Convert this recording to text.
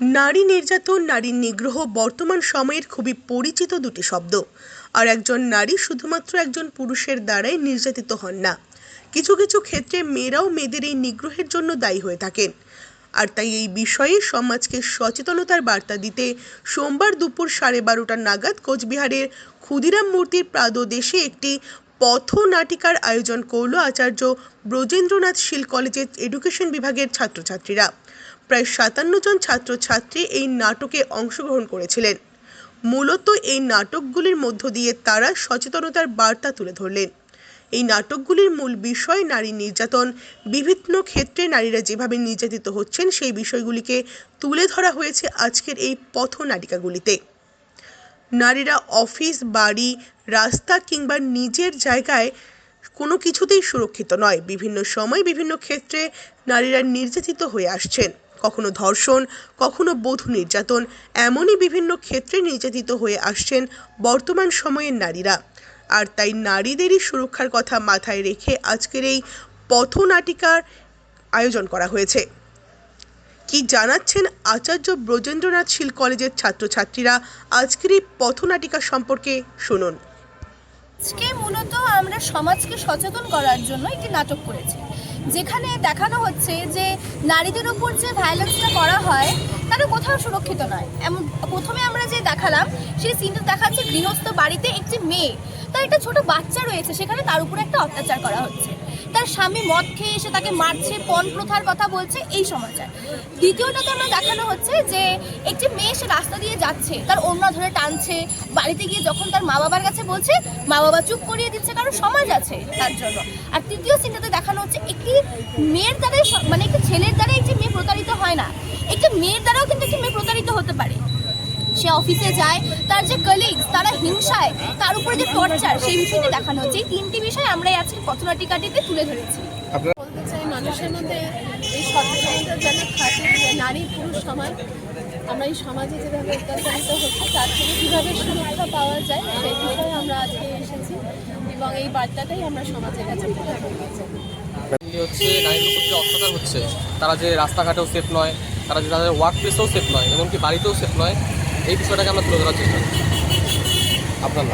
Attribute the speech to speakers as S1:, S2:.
S1: নারী নির্যাতন নারী নিগ্রহ বর্তমান সময়ের খুবই পরিচিত দুটি শব্দ। আর একজন নারী শুধুমাত্র একজন পুরুষের দ্বারাই নির্যাতিত হন না। কিছু কিছু ক্ষেত্রে মেয়েরাও মেয়েদের এই নিগ্রহের জন্য দায়ী হয়ে থাকেন। আর তাই এই বিষয়ে সমাজকে সচেতনতার বার্তা দিতে সোমবার দুপুর সাড়ে বারোটা নাগাদ কোচবিহারের ক্ষুদিরাম মূর্তির প্রাদদেশে একটি পথনাটিকার আয়োজন করল আচার্য ব্রজেন্দ্রনাথ শীল কলেজের এডুকেশন বিভাগের ছাত্রছাত্রীরা। প্রায় সাতান্ন জন ছাত্রছাত্রী এই নাটকে অংশগ্রহণ করেছিলেন। মূলত এই নাটকগুলির মধ্য দিয়ে তারা সচেতনতার বার্তা তুলে ধরলেন। এই নাটকগুলির মূল বিষয় নারী নির্যাতন। বিভিন্ন ক্ষেত্রে নারীরা যেভাবে নির্যাতিত হচ্ছেন, সেই বিষয়গুলিকে তুলে ধরা হয়েছে আজকের এই পথনাটিকাগুলিতে। নারীরা অফিস, বাড়ি, রাস্তা কিংবা নিজের জায়গায় কোনো কিছুতেই সুরক্ষিত নয়। বিভিন্ন সময় বিভিন্ন ক্ষেত্রে নারীরা নির্যাতিত হয়ে আসছেন। কখনো ধর্ষণ, কখনো বধূ নির্যাতন, এমনই বিভিন্ন ক্ষেত্রে নির্যাতিত হয়ে আসছেন বর্তমান সময়ের নারীরা। আর তাই নারীদেরই সুরক্ষার কথা মাথায় রেখে আজকের এই পথনাটিকার আয়োজন করা হয়েছে। কি জানাচ্ছেন আচার্য ব্রজেন্দ্রনাথ শীল কলেজের ছাত্রছাত্রীরা? আজকের এই পথনাটিকা সম্পর্কে শুনুন।
S2: আজকে মূলত আমরা সমাজকে সচেতন করার জন্য একটি নাটক করেছি। যেখানে দেখানো হচ্ছে যে নারীদের উপর যে ভায়োলেন্সটা করা হয়, তারা কোথাও সুরক্ষিত নয়। এমন, প্রথমে আমরা যে দেখালাম, সেই সিনটা দেখাচ্ছে গৃহস্থ বাড়িতে একটি মেয়ে। তার একটা ছোট বাচ্চা রয়েছে, সেখানে তার উপরে একটা অত্যাচার করা হচ্ছে। তার স্বামী মদ খেয়ে এসে তাকে মারছে, পণ প্রথার কথা বলছে, এই সমাচার। দ্বিতীয়টাতে আমরা দেখানো হচ্ছে যে একটি মেয়ে সে রাস্তা দিয়ে যাচ্ছে, তার অন্য ধরে টানছে, বাড়িতে গিয়ে যখন তার মা বাবার কাছে বলছে, মা বাবা চুপ করিয়ে দিচ্ছে, কারণ সমাজ আছে তার জন্য। আর তৃতীয় সিনটাতে দেখানো হচ্ছে একটি মেয়ের দ্বারাই মানে একটি ছেলের দ্বারা একটি মেয়ে প্রতারিত হয় না। একটি মেয়ের দ্বারাও কিন্তু একটি মেয়ে প্রতারিত হতে পারে। সে অফিসে যায় তার যে কলিগস তারা হিংসায় তার উপরে যে টর্চার সেই বিষয়টি দেখানো হচ্ছে। এই তিনটি বিষয় আমরা আজকে পথনাটিকাটিতে তুলে ধরেছি।
S3: বলতে চাই মানুষের মধ্যে এই সচেতনতা যেন থাকে যে নারী পুরুষ সমান। আমরা এই সমাজে যেভাবে অত্যাচারিত হচ্ছে তার থেকে কীভাবে সুরক্ষা পাওয়া যায় সেই বিষয়ে আমরা আজকে এসেছি এবং এই বার্তাটাই আমরা সমাজের কাছে
S4: হচ্ছে নারীর উপর যে অত্যাচার হচ্ছে তারা যে রাস্তাঘাটেও সেফ নয় তারা যে তাদের ওয়ার্ক প্লেসেও সেফ নয় এমনকি বাড়িতেও সেফ নয় এই বিষয়টাকে আমরা তুলে ধরার চেষ্টা করছি আপনার